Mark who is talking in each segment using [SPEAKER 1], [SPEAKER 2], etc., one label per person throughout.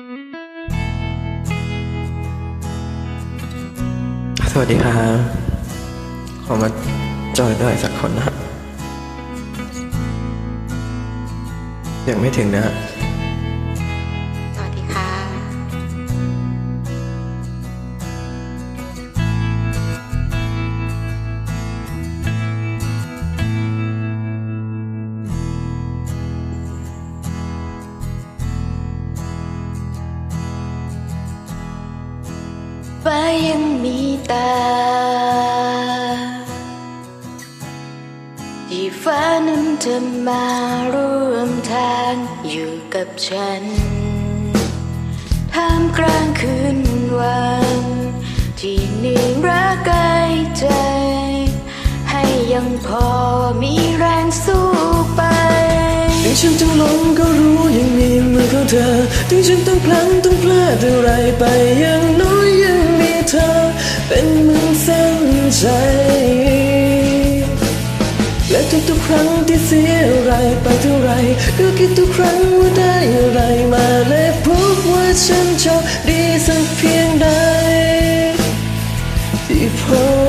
[SPEAKER 1] สวัสดีครับ ขอมาจอยด้วยสักคนนะฮะยังไม่ถึงนะฮะ
[SPEAKER 2] ฟ้ายังมีตา ที่ฟ้านั้นจะมาร่วมทางอยู่กับฉัน ท่ามกลางคืนวัน ที่หนื่ระกายใจ ให้ยังพอมีแรงสู้ไป
[SPEAKER 1] ถึงฉันต้องหลงก็รู้ยังมีมือของเธอ ถึงฉันต้องพลั้งต้องพลาดอะไรไปอย่างน้อยยั เธอเป็นเหมือนเส้นใจ และทุกๆครั้งที่เสียอะไรไปเท่าไรก็คิดทุกครั้งว่าได้อะไรมาและพบว่าฉันโชคดีสักเพียงใดที่พบ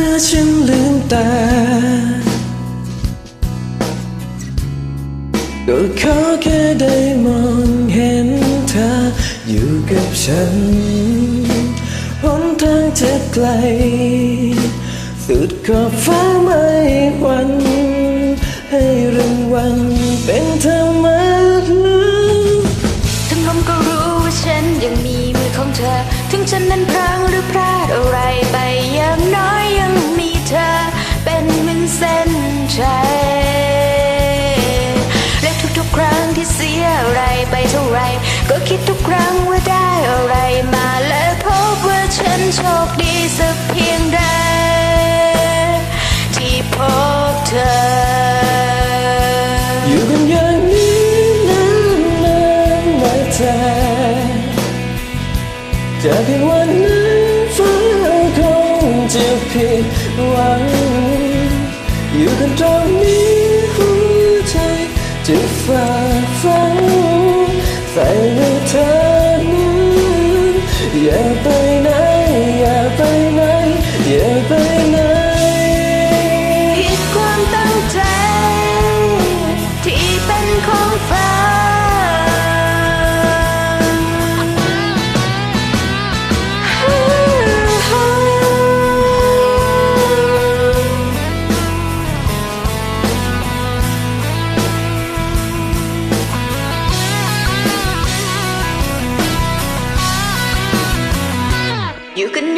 [SPEAKER 2] มื่อ
[SPEAKER 1] ฉันลืมตาก็ขอแค่ได้มองเห็นเธออยู่กับฉันหนทางจะไกล สุดขอบฟ้าไม่หวัน ให้รางวัลเป็นเธอมาแเส้
[SPEAKER 2] นชัยและทุกๆครั้งที่เสียอะไรไปเท่าไรก็คิดทุกครั้งว่าได้อะไรมาและพบว่าฉันโชคดีสักเพียงใดที่พบเธอ
[SPEAKER 1] อยู่กันอย่างนี้นานนานๆไม่แท้จากกันวันนั้นฟ้าคงจะผิดหวัง อยู่กันตรงนี้หัวใจจะฝ่าฟันใส่ในเธอนั้นอย่าไปไหน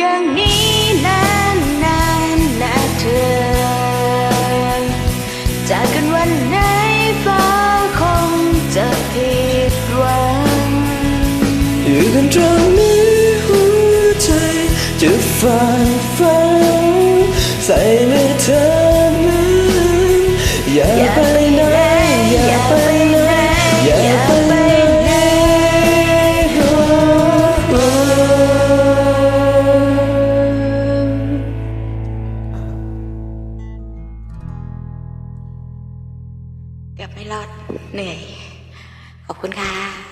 [SPEAKER 1] อย่า
[SPEAKER 2] งนี้นานนานนะเธอ จากกันวันไหนฟ้าคงจะผิดหวัง
[SPEAKER 1] อยู่กันตรงนี้หัวใจจะฝ่าฟันใส่ในเธอนั้นอยาไเกื
[SPEAKER 2] อบไม่รอดเหนื่อย ขอบคุณค่ะ